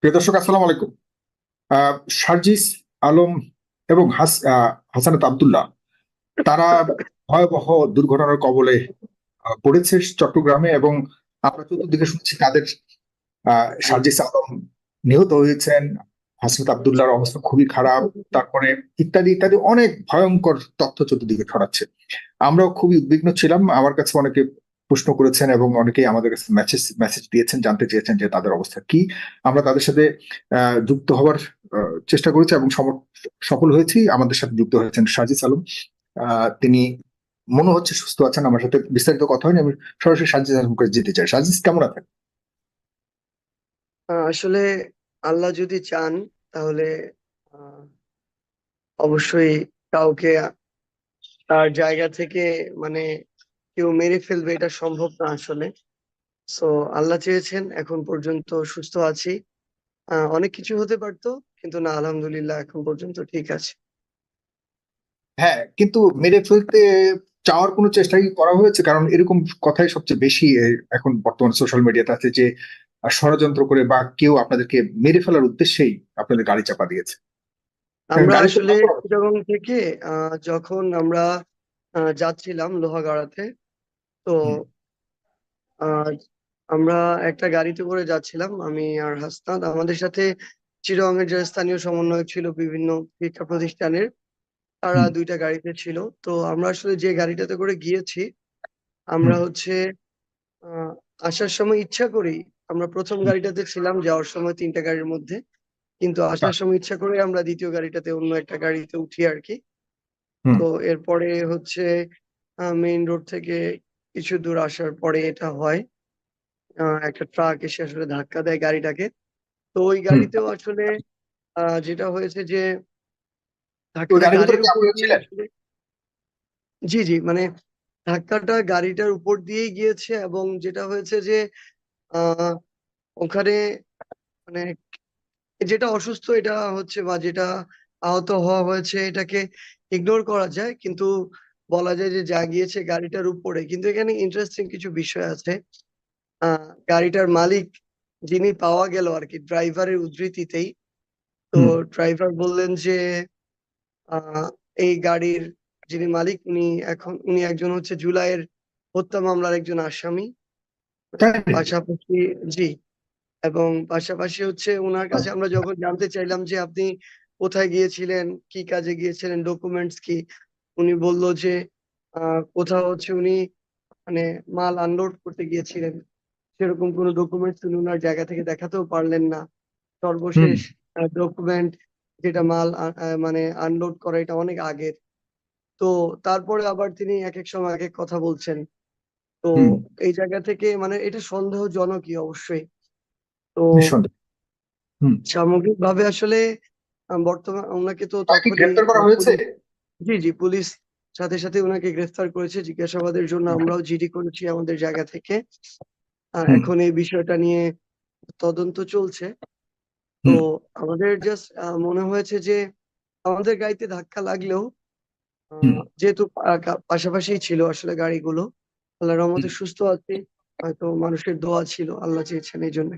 প্রিয় দর্শক, আসসালামু আলাইকুম। সার্জিস আলম এবং হাসানাত আব্দুল্লাহ, তারা ভয়াবহ দুর্ঘটনার কবলে পড়েছে চট্টগ্রামে এবং আমরা চতুর্দিকে শুনছি তাদের সার্জিস আলম নিহত হয়েছেন, হাসনাত আব্দুল্লাহর অবস্থা খুবই খারাপ, তারপরে ইত্যাদি ইত্যাদি অনেক ভয়ঙ্কর তথ্য চতুর্দিকে ছড়াচ্ছে। আমরাও খুবই উদ্বিগ্ন ছিলাম, আমার কাছে অনেকে প্রশ্ন করেছেন এবং অনেকেই আমাদের কাছে মেসেজ মেসেজ দিয়েছেন, জানতে চেয়েছেন যে তাদের অবস্থা কি। আমরা তাদের সাথে যুক্ত হওয়ার চেষ্টা করেছি এবং সফল হয়েছি। আমাদের সাথে যুক্ত হয়েছেন সাজিস আলম। তিনি মনে হচ্ছে সুস্থ আছেন। আমার সাথে বিস্তারিত কথা হয়নি। আমি সরাসরি সাজিস আলমকে যেতে চাই। সাজিস কেমন আছেন? আসলে আল্লাহ যদি চান, তাহলে অবশ্যই কাউকে তার জায়গা থেকে মানে কেউ মেরে ফেলবে এটা সম্ভব না আসলে। সো আল্লাহ চেয়েছেন এখন পর্যন্ত সুস্থ আছি। অনেক কিছু হতে পারতো কিন্তু না আলহামদুলিল্লাহ এখন পর্যন্ত ঠিক আছে। হ্যাঁ কিন্তু মেরে ফেলতে চাওয়ার কোনো চেষ্টাই করা হয়েছে? কারণ এরকম কথাই সবচেয়ে বেশি এখন বর্তমান সোশ্যাল মিডিয়াতে আছে যে ষড়যন্ত্র করে বা কেউ আপনাদেরকে মেরে ফেলার উদ্দেশ্যেই আপনাদের গাড়ি চাপা দিয়েছে। আমরা গাড়ি আসলে। চিটাগং থেকে যখন আমরা যাচ্ছিলাম লোহাগাড়াতে তো। আহ, আমরা একটা গাড়িতে করে যাচ্ছিলাম আমি আর হাসনাত। আমাদের সাথে চিটাগংয়ের যে স্থানীয় সমন্বয়ক ছিল বিভিন্ন শিক্ষা প্রতিষ্ঠানের তারা দুইটা গাড়িতে ছিল। তো আমরা আসলে যে গাড়িটাতে করে গিয়েছি আমরা হচ্ছে আসার সময় ইচ্ছা করেই আমরা প্রথম। গাড়িটাতে ছিলাম যাওয়ার সময় তিনটা গাড়ির মধ্যে। কিন্তু আসার সময় ইচ্ছা করে আমরা দ্বিতীয় গাড়িটাতে অন্য একটা গাড়িতে উঠি আর কি। তো এরপরে হচ্ছে মেইন রোড থেকে কিছু দূর আসার পরে এটা হয়। একটা ট্রাক এসে আসলে ধাক্কা দেয় গাড়িটাকে। তো ওই গাড়িতেও আসলে যেটা হয়েছে যে জি জি মানে ধাক্কাটা গাড়িটার উপর দিয়েই গিয়েছে এবং যেটা হয়েছে যে আহ ওখানে মানে যেটা অসুস্থ এটা হচ্ছে বা যেটা আহত হওয়া হয়েছে এটাকে ইগনোর করা যায়। কিন্তু বলা যায় যে যা গিয়েছে গাড়িটার উপরে। কিন্তু এখানে ইন্টারেস্টিং কিছু বিষয় আছে। গাড়িটার মালিক যিনি পাওয়া গেল আর কি ড্রাইভারের উদ্ধৃতিতেই। তো ড্রাইভার বললেন যে এই গাড়ির যিনি মালিক উনি এখন উনি একজন হচ্ছে জুলাইয়ের হত্যা মামলার একজন আসামি। পাশাপাশি জি। এবং পাশাপাশি হচ্ছে ওনার কাছে আমরা যখন জানতে চাইলাম যে আপনি কোথায় গিয়েছিলেন কি কাজে গিয়েছিলেন ডকুমেন্টস কি উনি বলল যে আহ, কোথাও হচ্ছে উনি মানে মাল আনলোড করতে গিয়েছিলেন। সেরকম কোনো ডকুমেন্টস উনি ওনার জায়গা থেকে দেখাতেও পারলেন না। সর্বশেষ ডকুমেন্ট যেটা মাল আহ, মানে আনলোড করা এটা অনেক আগের। তো তারপরে আবার তিনি এক এক সময় এক এক কথা বলছেন। তো এই জায়গা থেকে মানে এটা সন্দেহজনকই অবশ্যই। তো সামগ্রিকভাবে আসলে বর্তমান ওনাকে তো গ্রেফতার করা হয়েছে? জি জি পুলিশ সাথে সাথে ওনাকে গ্রেফতার করেছে। জিজ্ঞাসাবাদের জন্য আমরাও জিডি করেছি আমাদের জায়গা থেকে। আর এখন এই বিষয়টা নিয়ে তদন্ত চলছে। তো আমাদের জাস্ট মনে হয়েছে যে আমাদের গাড়িতে ধাক্কা লাগলেও যেহেতু পাশাপাশি ছিল আসলে গাড়িগুলো। আল্লাহ রহমতে সুস্থ আছে হয়তো মানুষের দোয়া ছিল আল্লাহ চেয়েছেন এই জন্য।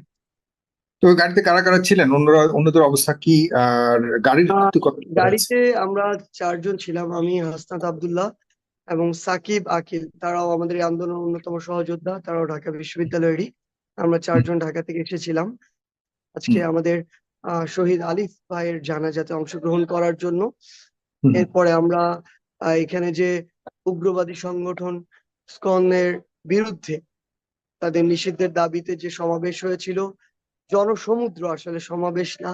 তো গাড়িতে কারা কারা ছিলেন? অন্যরা অন্যদের অবস্থা কি? আর গাড়ির? গাড়িতে আমরা চারজন ছিলাম আমি হাসনাত আব্দুল্লাহ এবং সাকিব আকিল। তারাও আমাদের এই আন্দোলনের অন্যতম সহযোদ্ধা তারাও ঢাকা বিশ্ববিদ্যালয়েরই। আমরা চারজন ঢাকা থেকে এসেছিলাম। আজকে আমাদের শহীদ আলিফ ভাইয়ের জানাজাতে অংশগ্রহণ করার জন্য। এরপরে আমরা এখানে যে উগ্রবাদী সংগঠন স্কনের বিরুদ্ধে তাদের নিষিদ্ধের দাবিতে যে সমাবেশ হয়েছিল জনসমুদ্র আসলে সমাবেশ না।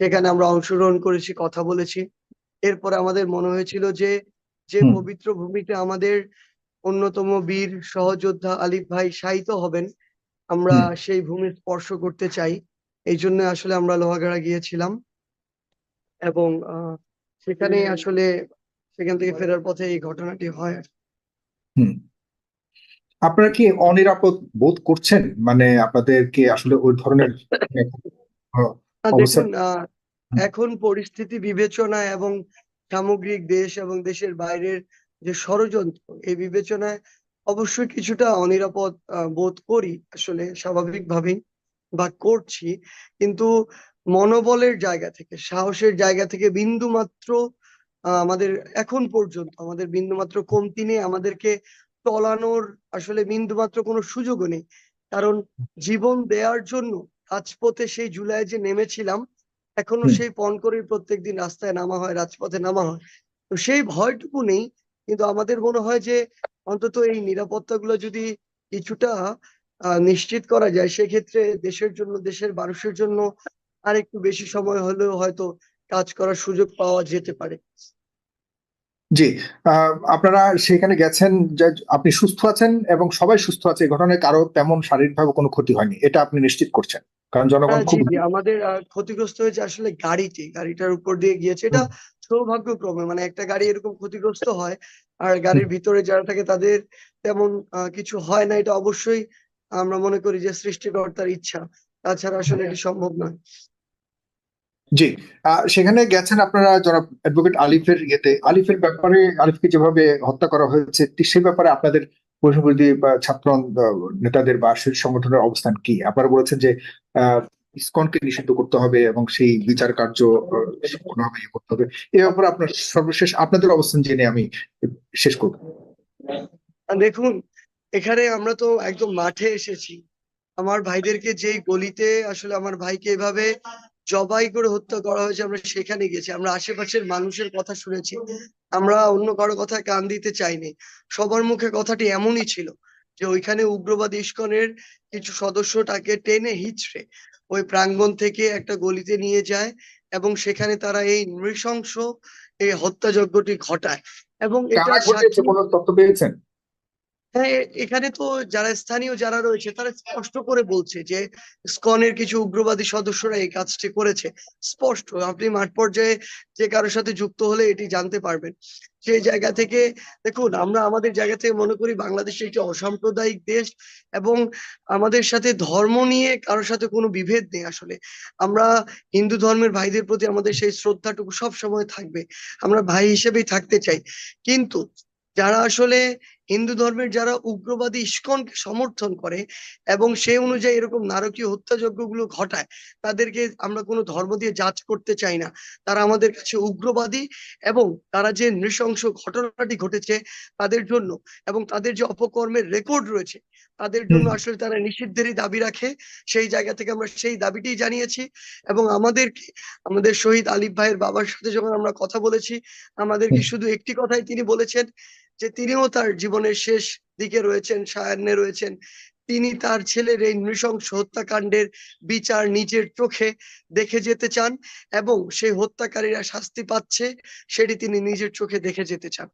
সেখানে আমরা অংশগ্রহণ করেছি কথা বলেছি। এরপরে আমাদের মনে হয়েছিল যে যে পবিত্র ভূমিতে আমাদের অন্যতম বীর সহযোদ্ধা আলিফ ভাই শায়িত হবেন। আমরা সেই ভূমি স্পর্শ করতে চাই। এই জন্য আসলে আমরা লোহাগাড়া গিয়েছিলাম। এবং আহ সেখানে আসলে সেখান থেকে ফেরার পথে এই ঘটনাটি হয়। হুম। আপনারা কি অনিরাপদ বোধ করছেন? মানে আপনাদেরকে আসলে ওই ধরনের দেখুন এখন পরিস্থিতি বিবেচনা এবং সামগ্রিক দেশ এবং দেশের বাইরের যে ষড়যন্ত্র এই বিবেচনায় অবশ্যই কিছুটা অনিরাপদ বোধ করি আসলে স্বাভাবিকভাবেই বা করছি। কিন্তু মনোবলের জায়গা থেকে সাহসের জায়গা থেকে বিন্দু মাত্র আমাদের এখন পর্যন্ত আমাদের বিন্দু মাত্র কমতি নেই। আমাদেরকে টলানোর আসলে বিন্দু মাত্র কোনো সুযোগও নেই। কারণ জীবন দেওয়ার জন্য রাজপথে সেই জুলাই যে নেমেছিলাম এখনও সেই পণ করেই প্রত্যেকদিন রাস্তায় নামা হয় রাজপথে নামা হয়। তো সেই ভয়টুকু নেই কিন্তু আমাদের মনে হয় যে অন্তত এই নিরাপত্তাগুলো যদি কিছুটা নিশ্চিত করা যায় সেক্ষেত্রে দেশের জন্য দেশের মানুষের জন্য আর একটু বেশি সময় হলেও হয়তো কাজ করার সুযোগ পাওয়া যেতে পারে। জি আপনারা সেখানে গেছেন যে আপনি সুস্থ আছেন এবং সবাই সুস্থ আছে এই ঘটনায় কারও তেমন শারীরিকভাবে কোনো ক্ষতি হয়নি এটা আপনি নিশ্চিত করছেন। কারণ জনগণ হ্যাঁ, খুব আমাদের ক্ষতিগ্রস্ত হয়েছে আসলে গাড়িটি গাড়িটার উপর দিয়ে গিয়েছে এটা সৌভাগ্যক্রমে মানে একটা গাড়ি এরকম ক্ষতিগ্রস্ত হয় আর গাড়ির ভিতরে যারা থাকে তাদের তেমন কিছু হয় না এটা অবশ্যই আমরা মনে করি যে সৃষ্টিকর্তার ইচ্ছা তাছাড়া আসলে এটি সম্ভব নয়। জি। সেখানে গেছেন আপনারা জনাব অ্যাডভোকেট আলিফের ইয়েতে। আলিফের ব্যাপারে, আলিফকে যেভাবে হত্যা করা হয়েছে সেই ব্যাপারে আপনাদের বৈষম্যবিরোধী বা ছাত্র নেতাদের বা সংগঠনের অবস্থান কি? আপনারা বলেছেন যে ইসকনকে নিষিদ্ধ করতে হবে এবং সেই বিচার কার্য কোনোভাবে ইয়ে করতে হবে। এ ব্যাপারে আপনার সর্বশেষ আপনাদের অবস্থান জেনে আমি শেষ করব। দেখুন, এখানে আমরা তো একদম মাঠে এসেছি। আমার ভাইদেরকে যেই গলিতে, আসলে আমার ভাইকে এভাবে জবাই করে হত্যা করা হয়েছে আমরা সেখানে গেছি। আমরা আশেপাশের মানুষের কথা শুনেছি। আমরা অন্য কারও কথায় কান দিতে চাইনি। সবার মুখে কথাটি এমনই ছিল যে ওইখানে উগ্রবাদ ইস্কনের কিছু সদস্য তাকে টেনে হিচড়ে ওই প্রাঙ্গণ থেকে একটা গলিতে নিয়ে যায় এবং সেখানে তারা এই নৃশংস এই হত্যাযজ্ঞটি ঘটায়। এবং এটা তথ্য পেয়েছেন? হ্যাঁ এখানে তো যারা স্থানীয় যারা রয়েছে, তারা স্পষ্ট করে বলছে যে স্কনের কিছু উগ্রবাদী সদস্যরা এই কাজটি করেছে। স্পষ্ট, আপনি মাঠ পর্যায়ে যে কারোর সাথে যুক্ত হলে এটি জানতে পারবেন। সেই জায়গা থেকে দেখুন, আমরা আমাদের জায়গা থেকে মনে করি বাংলাদেশ একটি অসাম্প্রদায়িক দেশ এবং আমাদের সাথে ধর্ম নিয়ে কারোর সাথে কোনো বিভেদ নেই আসলে। আমরা হিন্দু ধর্মের ভাইদের প্রতি আমাদের সেই শ্রদ্ধাটুকু সব সময় থাকবে। আমরা ভাই হিসেবেই থাকতে চাই। কিন্তু যারা আসলে হিন্দু ধর্মের যারা উগ্রবাদী ইস্কনকে সমর্থন করে এবং সেই অনুযায়ী এরকম নারকীয় হত্যাযজ্ঞগুলো ঘটায় তাদেরকে আমরা কোনো ধর্ম দিয়ে জাজ করতে চাই না। তারা আমাদের কাছে উগ্রবাদী এবং তারা যে নৃশংস ঘটনাটি ঘটেছে তাদের জন্য এবং তাদের যে অপকর্মের রেকর্ড রয়েছে তাদের জন্য আসলে তারা নিষিদ্ধেরই দাবি রাখে। সেই জায়গা থেকে আমরা সেই দাবিটি জানিয়েছি এবং আমাদেরকে আমাদের শহীদ আলিফ ভাইয়ের বাবার সাথে যখন আমরা কথা বলেছি আমাদেরকে শুধু একটি কথাই তিনি বলেছেন যে তিনিও তার জীবনের শেষ দিকে রয়েছেন, সায়ান্নে রয়েছেন। তিনি তার ছেলের এই নৃশংস হত্যাকাণ্ডের বিচার নিজের চোখে দেখে যেতে চান এবং সেই হত্যাকারীরা শাস্তি পাচ্ছে, সেটি তিনি নিজের চোখে দেখে যেতে চান।